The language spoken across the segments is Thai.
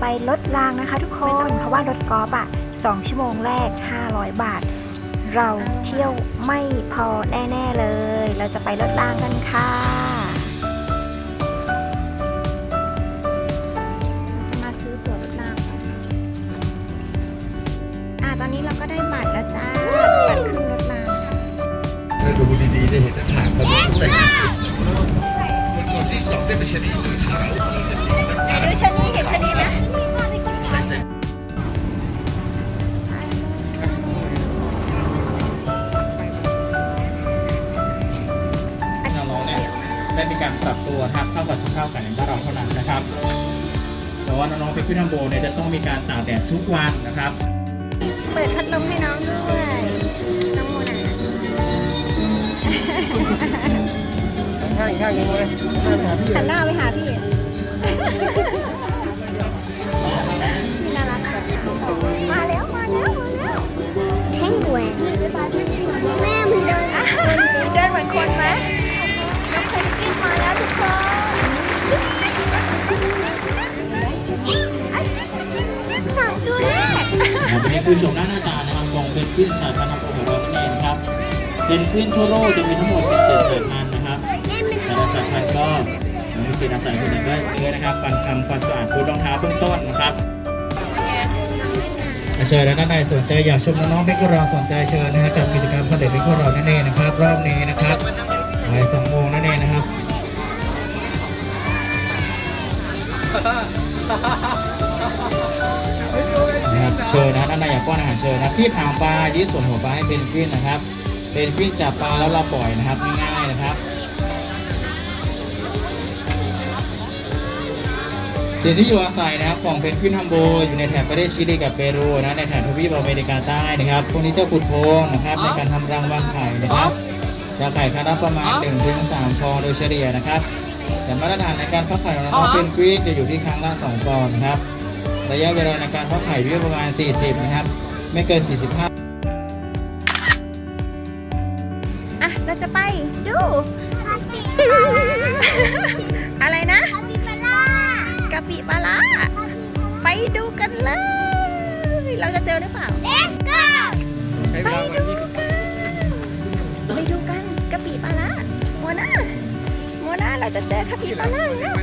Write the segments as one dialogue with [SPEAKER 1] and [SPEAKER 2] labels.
[SPEAKER 1] ไปรถรางนะคะทุกคน เพราะว่ารถกอล์ฟอะ2ชั่วโมงแรก 500 บาท เราเที่ยวไม่พอแน่ๆเลย เราจะไปรถรางกันค่ะเราจะมาซื้อตั๋วรถรางกันอะตอนนี้เราก็ได้บัตรแล้วจ้าบัตรขึ้นรถรางค่ะ
[SPEAKER 2] ถ้าดูดีๆจะเห็นทหารเขาใส่แล้วก็ที่สองได้เป็นชนิดมือขาวเราจะสี
[SPEAKER 3] การปรับตัวทับเข้ากับสภาพอากาศในบ้านเราเท่านั้นนะครับแต่ว่าน้องๆเป็นพี่ทัมโบเนี่ยจะต้องมีการตากแดดทุกวันนะครับ
[SPEAKER 1] เปิดพัดลมให้น้องด้วย น้องโมนา
[SPEAKER 3] ข้างข้างยังไงข้างหาพี่
[SPEAKER 1] หันหน้าไปหาพี่พี่
[SPEAKER 4] เป็
[SPEAKER 3] นควินทั่วโลกจะมีทั้งหมดเจ็ดสายพันธุ์นะครับแต่ละสายพันธุ์ก็มีสีอาศัยคนหนึ่งก็เยนะครับฟันคำความสะอาดฟูรองเท้าเบื้องต้นนะครับเชิญแล้วด้านในสนใจอยากชมน้องๆเบกเราสนใจเชิญนะครับกับกิจกรรมเด็จเบกเรานั่นเองนะครับ รอบนี้นะครับบ่ายสองโมงนั่นเองนะครับนะครับเชิญนะด้านในอยากป้อนอาหารเชิญนะพี่ถางปลายืดส่วนหัวปลาให้เป็นกวินนะครับ เป็นกวินจับปลาแล้วเราปล่อยนะครับง่ายๆนะครับถิ่นที่อยู่อาศัยนะครับของเพนกวินฮัมโบอยู่ในแถบประเทศชิลีกับเปรูนะในแถบทวีปอเมริกาใต้นะครับพวกนี้จะขุดโพรงนะครับในการทำรังวางไข่นะครับจะไข่ครั้งละประมาณ1ถึง3ฟองโดยเฉลี่ยนะครับแต่มาตรฐานในการฟักไข่ของน้องเพนกวินจะอยู่ที่ครั้งละ2ฟองนะครับระยะเวลาในการฟักไข่อยู่ที่ประมาณ 40 นะครับ ไม่เกิน 45
[SPEAKER 1] อะไรนะกะปิปลาร้าไปดูกันเลย เราจะเจอหรือเปล่า
[SPEAKER 4] Let's go
[SPEAKER 1] ไปดูกันไปดูกันกะปิปลาร้าโมนาโมนาเราจะเจอกะปิปลาร้าแล้ว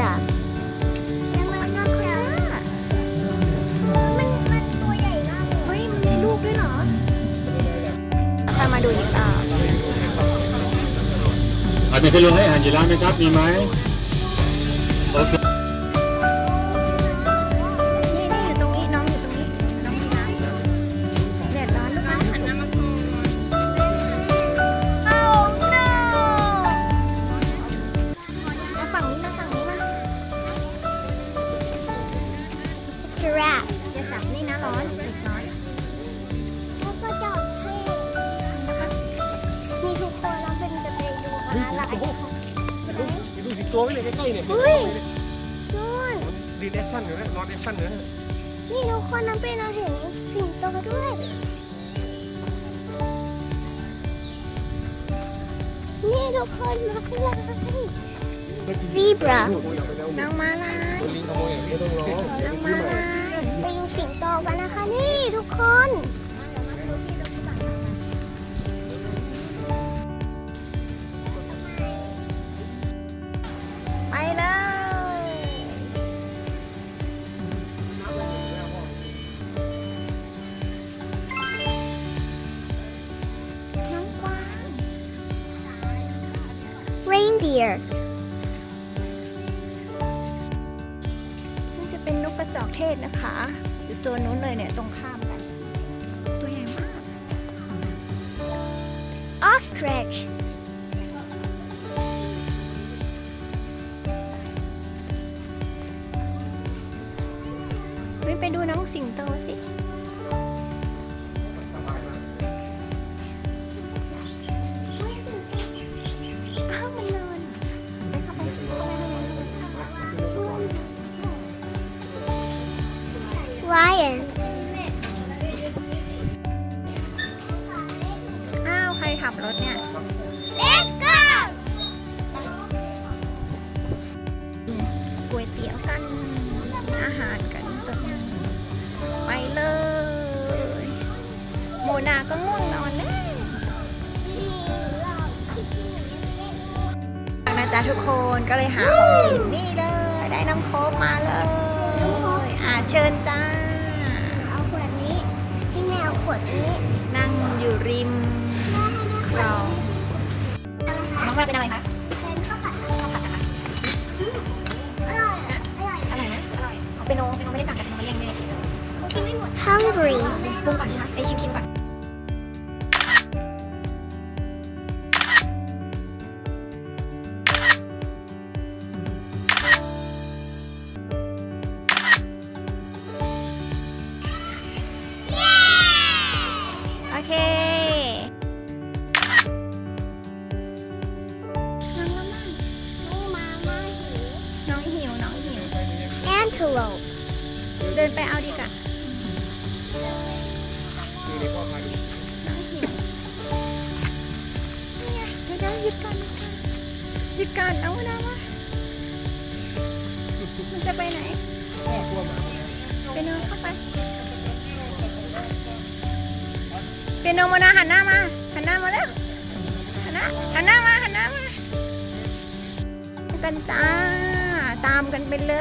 [SPEAKER 1] อะมันน่ากลัวมันมันตัวใหญ่มากเฮ้มีลูกด้วยเหรอ
[SPEAKER 4] ตาม
[SPEAKER 1] มาดูอีกอะอาจจะไป
[SPEAKER 3] ลง
[SPEAKER 2] ให้อาหารยีราฟไหมครับ มีไหม
[SPEAKER 4] giraffe
[SPEAKER 1] อย่าจับนี่นะร้อนเด็กร้อน
[SPEAKER 4] แล้วก็จอดให้มีทุกคนแล้วเป็นจะไปดูอะไร
[SPEAKER 5] ดูสิตัวไว้เลยใกล้ๆเนี่ย
[SPEAKER 4] เฮ้ยนู่น
[SPEAKER 5] รีแอคชั่นอยู่นะรอแอคชั่นอยู่นะ
[SPEAKER 4] นี่ทุกคนน้ำเป็นเราเห็นสิงโตด้วย นี่ทุกคนมาเลย zebra
[SPEAKER 1] น้องมาลาย
[SPEAKER 5] ตัวลิงขโมยอย่างนี้ต้องร้อง
[SPEAKER 1] น้องมาลาย
[SPEAKER 4] ไปดูสิงโตกันนะคะนี่ทุกคน
[SPEAKER 1] ไม่ไปดูน้องสิงโตสิอ้าวมันนอนไปเข้าไปเข้าไปข้างใน
[SPEAKER 4] lion
[SPEAKER 1] อ้าว ใครขับรถเนี่ย
[SPEAKER 4] let's go
[SPEAKER 1] ก๋วยเตี๋ยวกัน อาหารกันตอนนี้ นาก็ง่วงนอนแล้วนะจ๊ะทุกคนก็เลยหาของกินนี่เลย ได้น้ำโค้กมาเลยอ่าเชิญจ้า
[SPEAKER 4] เอาขวดนี้ให้แม่เอาขวดนี้
[SPEAKER 1] นั่งอยู่ริมคลองน้องเราเป็นอะไรคะ
[SPEAKER 4] เป็นข้าวผัดข้าวผัดนะคะอร่อยอะอร่อย
[SPEAKER 1] อะไรนะอร่อยเอาเป็นโนเป็นโนไม่ได้สั่งแต่เป็นโนมาเลี้ยงไม่ได้ชิมเลย
[SPEAKER 4] เขากินไม่หมด hungry
[SPEAKER 1] ปรุงก่อนนะคะไปชิมชิมก่อน
[SPEAKER 4] ห
[SPEAKER 1] ยุดก่อนหยุดก่อนเอานะวะมันจะไปไหน
[SPEAKER 5] พ่อตัวหมา
[SPEAKER 1] เปียโนเข้าไปเปียโนโมนาหันหน้ามาหันหน้ามาแล้วหันหน้าหันหน้ามาหันหน้ามากันจ้าตามกันไปเล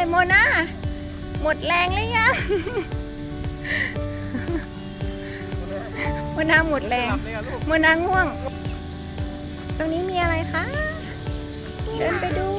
[SPEAKER 1] ย โมนาหมดแรงหรือยังโมนาหมดแรงโมนาง่วง ตรงนี้มีอะไรคะ เดินไปดู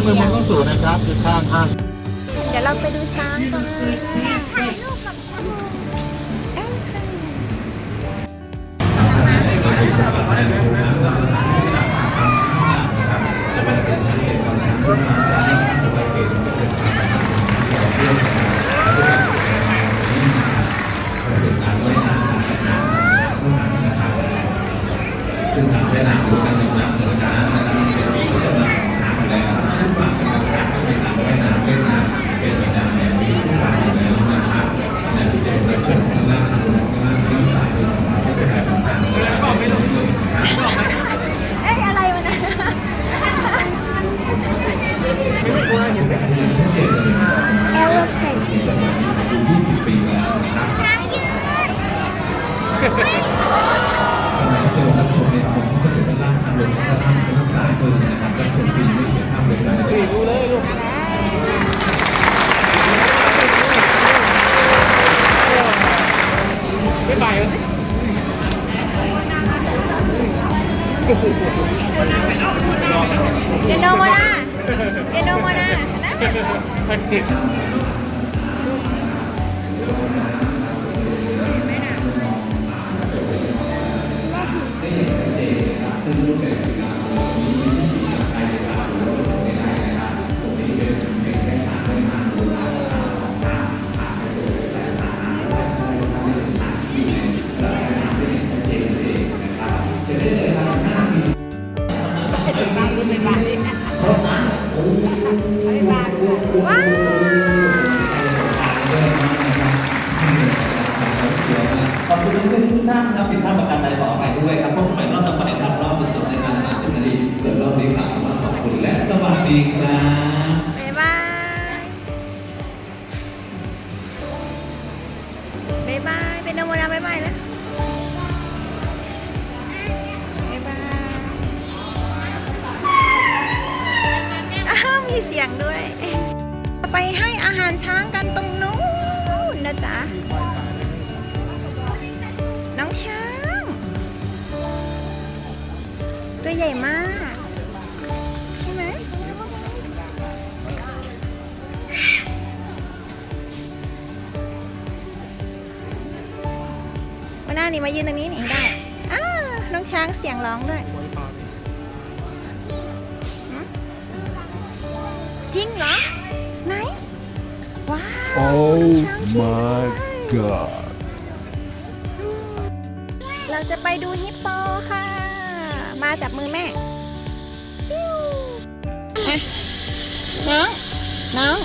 [SPEAKER 1] ด้า
[SPEAKER 4] นมื
[SPEAKER 2] อมันต้องสูงนะครับคือข้างห้าง
[SPEAKER 1] เดี๋ยวเราไปดูช้างกัน
[SPEAKER 4] ถ่ายรูปกับชะมู
[SPEAKER 1] เอ้ย
[SPEAKER 3] เ别。
[SPEAKER 1] เสียงด้วย ไปให้อาหารช้างกันตรงนู้นนะจ๊ะ น้องช้าง ตัวใหญ่มาก ใช่ไหมวันหน้านี่มายืนตรงนี้นี่ได้ อ้า น้องช้างเสียงร้องด้วย จริงเหรอ ไหน ว้าว
[SPEAKER 2] Oh
[SPEAKER 1] น้องช้างขี่ด้วย
[SPEAKER 2] god
[SPEAKER 1] เราจะไปดูฮิปโปค่ะ มาจับมือแม่ปิ้วอะน้อง น้อง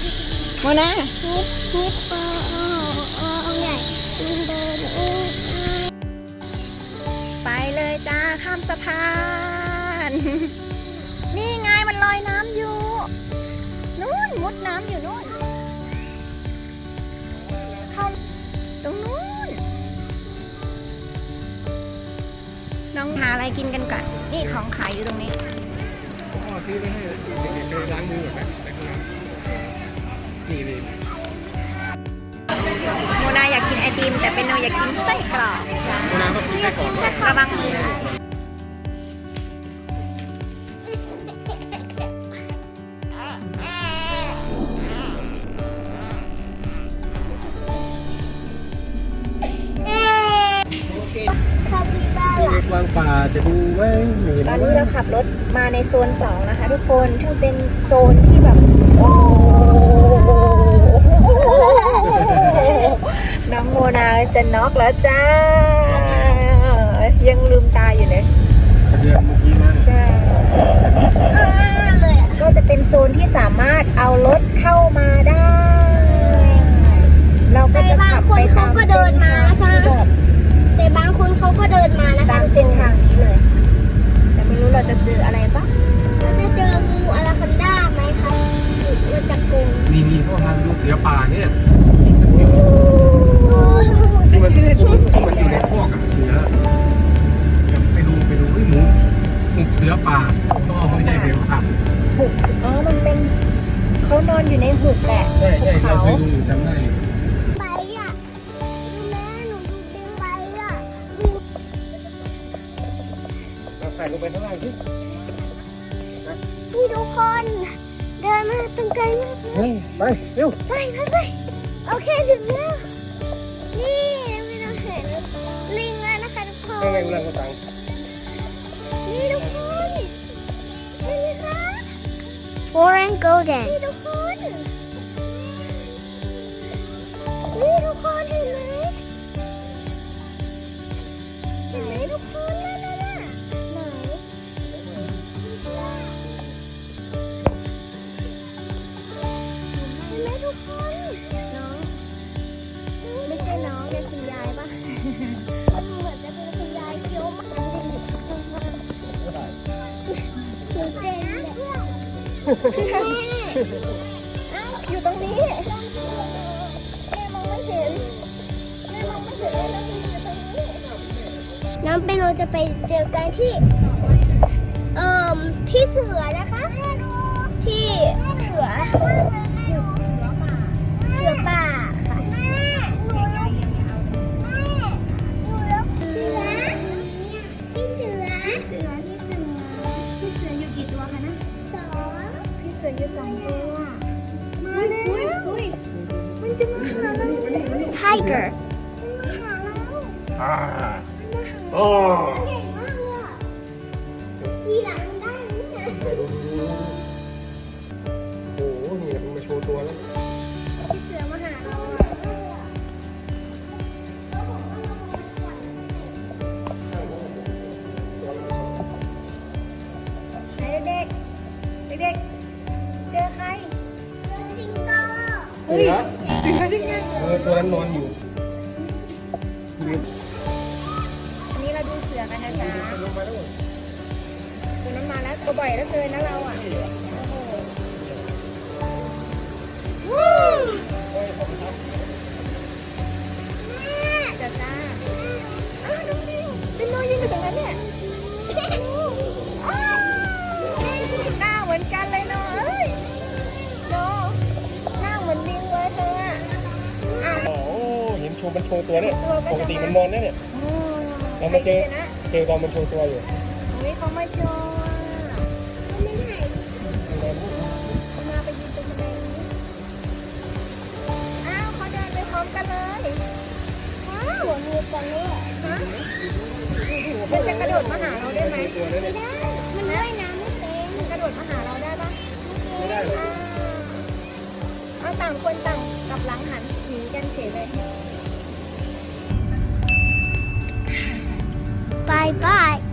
[SPEAKER 1] โมนา
[SPEAKER 4] นิดนิดโอ้โอ้โอ้ใหญ่เดินเอ้ย
[SPEAKER 1] ไปเลยจ้าข้ามสะพาน นี่ไงมันลอยน้ำอยู่นู่น มุดน้ำอยู่นู่นเข้าตรงนู้น น้องหาอะไรกินกันก่อน นี่ของขายอยู่ตรงนี้
[SPEAKER 5] พ่อซื้อไปให้เด็กๆไปล้างมือก่อนไหมไปข้างล่างนี่นี่
[SPEAKER 1] โมนาอยากกินไอติม แต่เป็นโนอยากกินไส้กรอกจ้า
[SPEAKER 5] โมนาก็ซื้อไปก่อนด้วย
[SPEAKER 1] ระวังมือ
[SPEAKER 5] จะดูไหมไม่เห็น
[SPEAKER 1] ตอนนี้เราขับรถมาในโซนสองนะคะ ทุกคนซึ่งเป็นโซนที่แบบโอ้โหน้องโมนาจะน็อกแล้วจ้า ยังลืมตาอยู่เลย
[SPEAKER 5] ทะเบียนเมื่อกี้นั่น
[SPEAKER 1] ใช่
[SPEAKER 4] เออเลยอะ
[SPEAKER 1] ก็จะเป็นโซนที่สามารถเอารถเข้ามาได้ เราก็
[SPEAKER 4] แต่
[SPEAKER 1] จะ
[SPEAKER 4] บาง
[SPEAKER 1] ขับ
[SPEAKER 4] ค
[SPEAKER 1] ไป
[SPEAKER 4] นเขา
[SPEAKER 1] ตาม
[SPEAKER 4] ก็เดินมานะคะ
[SPEAKER 1] เส้นทางที่แบบ
[SPEAKER 4] แต่บางคนเขาก็เดินมานะคะ
[SPEAKER 1] ตามเส้นทางนี้เลย แต่ไม่รู้เราจะเจออะไรบ้าง
[SPEAKER 4] เราจะเจองูอลาคันด้าไหมคะหรือว่าจะกง
[SPEAKER 5] นี่นี่พ่อพาไปดูเสือป่าเนี่ย หมคะ
[SPEAKER 4] Foreign Golden อ้าว
[SPEAKER 1] อยู่ตรงนี้แม่มองไม่เห็นแม่มองไม่เห็นแล้วมันอยู่ตรงนี้
[SPEAKER 4] น้องเปโนจะไปเจอกันที่ เอ่อที่เสือนะคะ ที่เสือ สืออยู่สองตัว มาแล้วมันจะมาหาเรา Tiger มันมาหาเรา
[SPEAKER 5] อ่า
[SPEAKER 4] โอ้ ใหญ่มากเลยอ เสือ
[SPEAKER 6] จริ
[SPEAKER 4] ง
[SPEAKER 6] ไง
[SPEAKER 5] เออตัวนั้นนอนอยู่
[SPEAKER 6] อันนี้เราดูเสือกันนะจ๊ะตัวนั้นมาแล้วตัวบ่อยแล้วเกินนะเราอะโอ้โหจ้าจ้าอ้าวดูสิเป็นโนยืนอยู่ตรงนั้นเนี่ย
[SPEAKER 5] ว์มันโชว์ตัวเนี่ย
[SPEAKER 6] ตัวก็จะ
[SPEAKER 5] ปกติมันนอนเนี่ยเนี่ย
[SPEAKER 6] โอ้
[SPEAKER 5] เรามาเจอ
[SPEAKER 6] ใครดีนะ
[SPEAKER 5] เจอตอนมันโชว์ตัวอยู่
[SPEAKER 6] เฮ้ยเขามาโชว์อะ
[SPEAKER 4] ไม่ไหน
[SPEAKER 6] เขามาไปยืนตรงบันไดนี้อ้าวเขาเดินไปพร้อมกันเลย
[SPEAKER 4] ว้าวหัวงูตัวนี้
[SPEAKER 6] ฮะมันจะกระโดดมาหาเราได้ไหม
[SPEAKER 5] ตัวนั้น
[SPEAKER 4] ไม่
[SPEAKER 5] เนี่ย
[SPEAKER 4] ได้มันว่ายน้ำไม่เป็น
[SPEAKER 6] มันกระโดดมาหาเราได้ปะ
[SPEAKER 5] ไม่ได้เลย
[SPEAKER 6] อ้าวเอาต่างคนต่างกลับหลังหันหนีกันเฉยเลย
[SPEAKER 4] บายบาย